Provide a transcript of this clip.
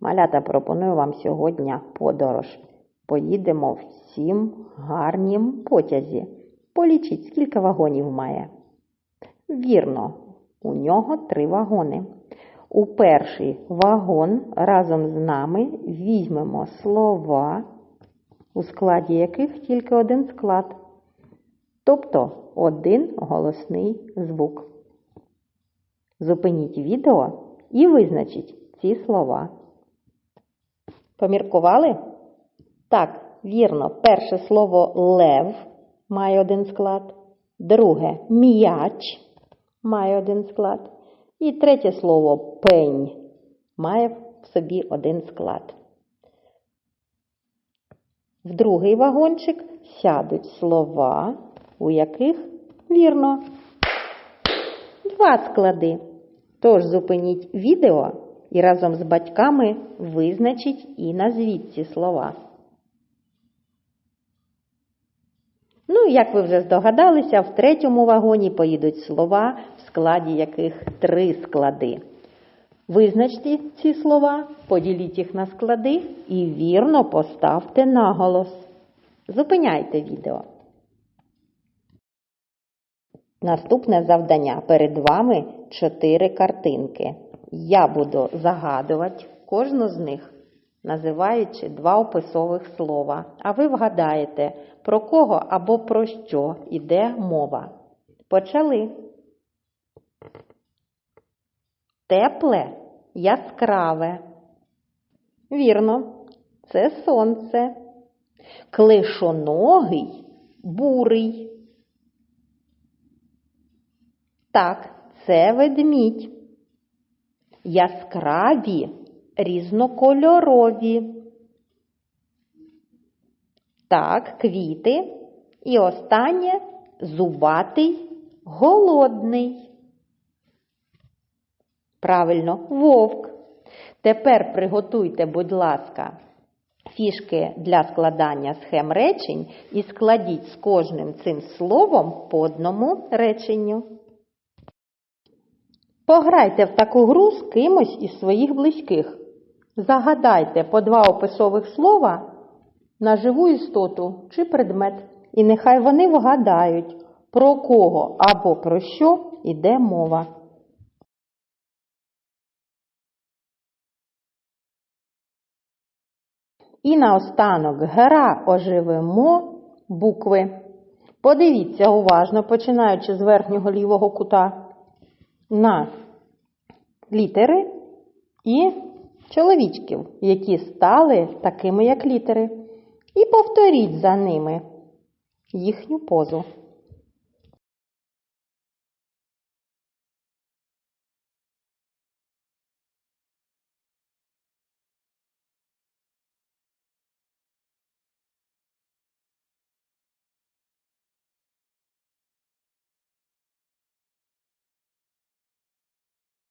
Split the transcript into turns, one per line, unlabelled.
Малята пропоную вам сьогодні подорож. Поїдемо в сім гарнім потязі. Полічіть, скільки вагонів має. Вірно, у нього три вагони. У перший вагон разом з нами візьмемо слова, у складі яких тільки один склад, тобто один голосний звук. Зупиніть відео і визначіть ці слова. Поміркували? Так, вірно, перше слово лев має один склад, друге м'яч має один склад. І третє слово пень має в собі один склад. В другий вагончик сядуть слова, у яких, вірно, два склади. Тож зупиніть відео і разом з батьками визначіть і назвіть ці слова. Ну, як ви вже здогадалися, в третьому вагоні поїдуть слова, в складі яких три склади. Визначте ці слова, поділіть їх на склади і вірно поставте наголос. Зупиняйте відео. Наступне завдання. Перед вами чотири картинки. Я буду загадувати кожну з них, називаючи два описових слова. А ви вгадаєте, про кого або про що йде мова. Почали. Тепле, яскраве. Вірно, це сонце. Клишоногий, бурий. Так, це ведмідь. Яскраві, різнокольорові. Так, квіти. І останнє зубатий, голодний. Правильно, вовк. Тепер приготуйте, будь ласка, фішки для складання схем речень і складіть з кожним цим словом по одному реченню. Пограйте в таку гру з кимось із своїх близьких. Загадайте по два описових слова на живу істоту чи предмет, і нехай вони вгадають, про кого або про що йде мова. І наостанок гра оживемо букви. Подивіться уважно, починаючи з верхнього лівого кута на літери і чоловічків, які стали такими, як літери. І повторіть за ними їхню позу.